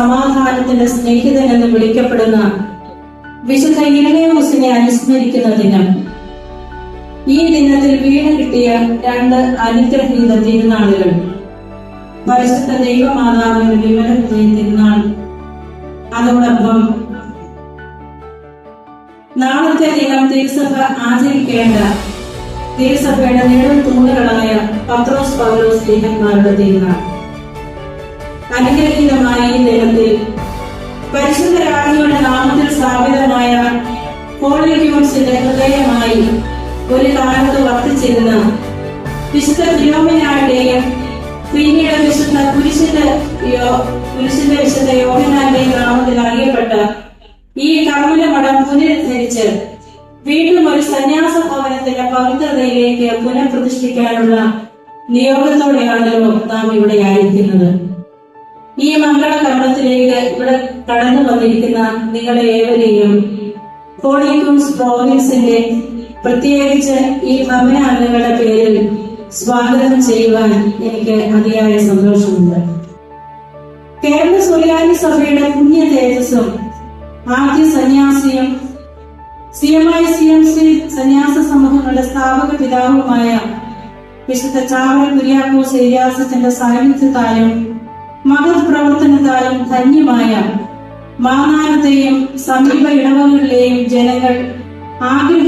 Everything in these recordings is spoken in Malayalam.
സമാധാനത്തിന്റെ സ്നേഹിതൻ എന്ന് വിളിക്കപ്പെടുന്ന വിശുദ്ധ ഇരണയോസിനെ അനുസ്മരിക്കുന്ന ദിനം. ഈ ദിനത്തിൽ വീണ് കിട്ടിയ രണ്ട് അനുഗ്രഹീത തിരുനാളുകൾ. പരിശുദ്ധ ദൈവമാതാവിന്റെ വിമലഹൃദയ തിരുനാൾ. അതോടൊപ്പം നാളത്തെ ദിനം തിരുസഭ ആചരിക്കേണ്ട തിരുസഭയുടെ നിഴൽ തൂണുകളായ പത്രോസ് പൗലോസ് ദീപന്മാരുടെ തിരുനാൾ. അനുഗ്രഹീതമായ ഈ ദിനത്തിൽ പരിശുദ്ധരാജിയുടെ നാമത്തിൽ സ്ഥാപിതമായ കോളിക്യൂൺസിന്റെ ഹൃദയമായി ഒരു കാലത്ത് വർത്തിച്ചിരുന്ന വിശുദ്ധ ഫിലോമിനായുടെയും പിന്നീട് വിശുദ്ധ കുരിശിന്റെ കുരിശിന്റെ വിശുദ്ധ യോഹനാന്റെയും നാമത്തിൽ അറിയപ്പെട്ട ഈ കർമ്മല മഠം പുനരുദ്ധരിച്ച് വീണ്ടും ഒരു സന്യാസ ഭവനത്തിന്റെ പവിത്രതയിലേക്ക് പുനഃപ്രതിഷ്ഠിക്കാനുള്ള നിയോഗത്തോടെയാണല്ലോ നാം ഇവിടെ ആയിരിക്കുന്നത്. ഈ മംഗള കർമ്മത്തിലേക്ക് ഇവിടെ കടന്നു വന്നിരിക്കുന്ന നിങ്ങളെ ഏവരെയും കോളിക്യൂൺസ് പ്രോവിൻസിന്റെ പ്രത്യേകിച്ച് ഈ ഭവനാംഗങ്ങളുടെ പേരിൽ സ്വാഗതം ചെയ്യുവാൻ എനിക്ക് അതിയായ സന്തോഷമുണ്ട്. കേരള സുറിയാനി സഭയുടെ പുണ്യ തേജസ്സും ആദ്യ സന്യാസിയും C M I C M C സന്യാസ സമൂഹങ്ങളുടെ സ്ഥാപക പിതാവുമായ വിശുദ്ധ ചാവൽ കുര്യാക്കോസ് ഏരിയാസത്തിന്റെ സാന്നിധ്യത്താലും മഹത് പ്രവർത്തനത്താലും ധന്യമായ മാനാനത്തെയും സമീപ ഇടവകളിലെയും ജനങ്ങൾ ആഗ്രഹ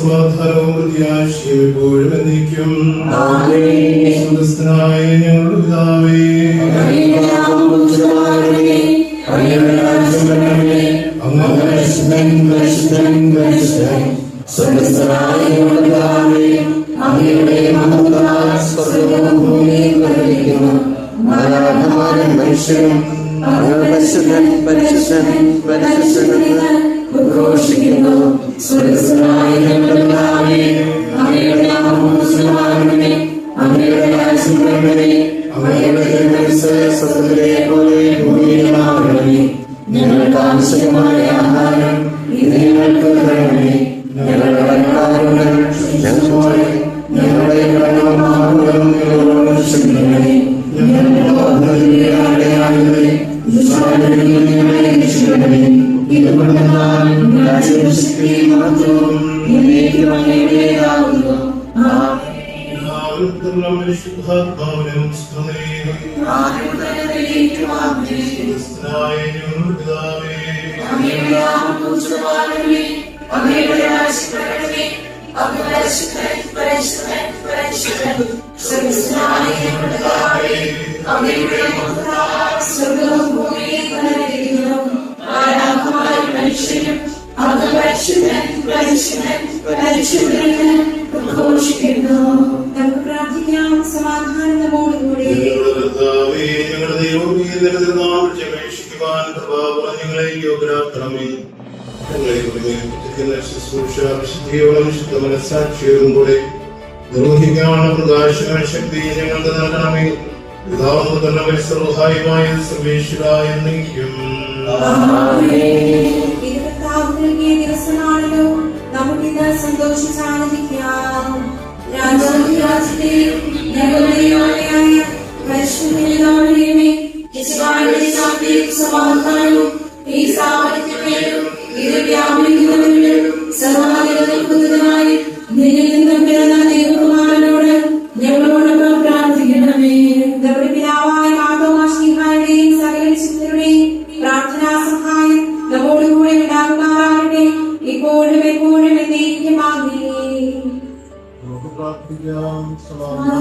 സമാധാനവും പ്രത്യാശയും എപ്പോഴും എന്നേക്കും. സ്വർഗസ്ഥനായ ഞങ്ങളുടെ പിതാവേ. അങ്ങ് പരിശുദ്ധൻ പരിശുദ്ധൻ പരിശുദ്ധൻ ഉദ്ഘോഷിക്കുന്നു ഞങ്ങൾക്ക് ആവശ്യമായ ആഹാരം ഇത് ഞങ്ങൾക്ക് തരണമേ ഞങ്ങളുടെ ഞങ്ങളോട് ദൈവമേ, തിരുനാമം ക്ഷമേക്ഷിക്കുവാൻ കൃപാപൂർവം ഞങ്ങളെ യോഗ്യരാക്കണമേ. ഞങ്ങളെ പ്രചരിപ്പിക്കുന്ന ശുശ്രൂഷ വിശുദ്ധിയോടും ശുദ്ധ മനസ്സാക്ഷിയോടും കൂടെ നിർവഹിക്കാനുള്ള പ്രകാശന ശക്തി ഞങ്ങൾക്ക് നൽകണമേ. പിതാവ് തന്നെ പരിസർഹായുമായ സർവേശ്വരായ നീക്കും ഇത് കർത്താവ് നൽകിയ ദിവസമാണല്ലോ. നമുക്കിത് സന്തോഷിച്ചാനന്ദിക്കാം രാജാധിരാജന്റെയും ഞങ്ങളുടെയും ആയ പരിശുദ്ധമേ സമാധാനവും ഈ സ്ഥാപനത്തിന്മേലും ഇത് വ്യാപരിക്കുന്നവരിലും സർവനിലനിൽക്കുന്നതിനായി നിന്നിൽ നിന്നും പിറന്ന ദൈവകുമാരനോട് ഞങ്ങളോടൊപ്പം പ്രാർത്ഥിക്കണമേ. നമ്മുടെ പിതാവായ മാതോമാശ്രീഹായുടെയും സകല വിശുദ്ധരുടെയും പ്രാർത്ഥനാ സഹായം നമ്മോടുകൂടെ ഉണ്ടാകുമാറാകട്ടെ. ഇപ്പോഴും എപ്പോഴും എന്നേക്കും നമുക്ക് പ്രാർത്ഥിക്കാം.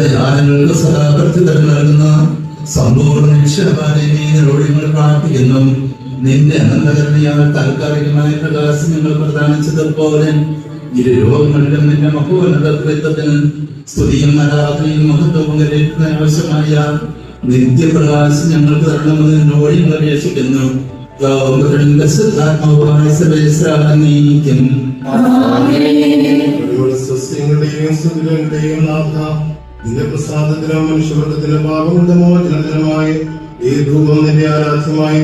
ഞങ്ങളുടെ ആനങ്ങൾക്ക് സദാ പ്രത്യുത്തരം നൽകുന്ന സമ്പൂർണ നിക്ഷേപാലയോട് ഞങ്ങൾ പ്രാർത്ഥിക്കുന്നു നിന്റെ അനന്തകരണയാൽ താൽക്കാലികമായ പ്രകാശം ഞങ്ങൾ പ്രദാനിച്ചതുപോലെ ഇരു രോഗങ്ങളിലും നിന്റെ മഹോന്നതത്വത്തിന് സ്തുതിയും ആരാധനയും മഹത്വവും കരയറ്റുന്ന ആവശ്യമായ നിത്യപ്രകാശം ഞങ്ങൾക്ക് തരണമെന്ന് എന്നോട് ഞങ്ങൾ അപേക്ഷിക്കുന്നു. നിന്റെ പ്രസാദത്തിലും മനുഷ്യവർഗത്തിന്റെ പാപങ്ങളുടെ മോചനത്തിനുമായി ഈ ധൂപം നിന്റെ ആരാധ്യമായി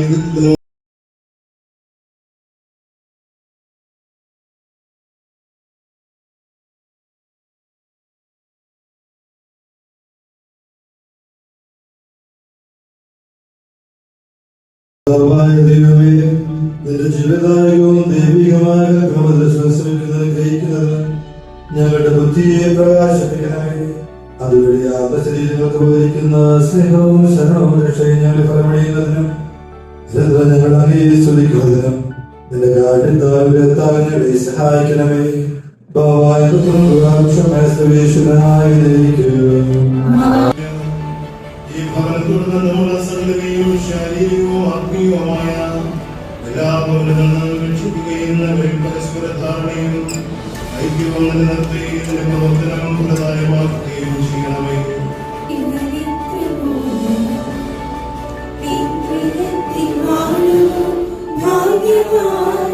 ആത്മീയവുമായ എല്ലാ പൗരങ്ങളും രക്ഷിക്കുകയും പരസ്പര ധാരണയും ഐക്യവും നിലനിർത്തുകയും പ്രവർത്തനം ഫലദായമാക്കുകയും ചെയ്യണമേ. ഭാഗ്യവാൻ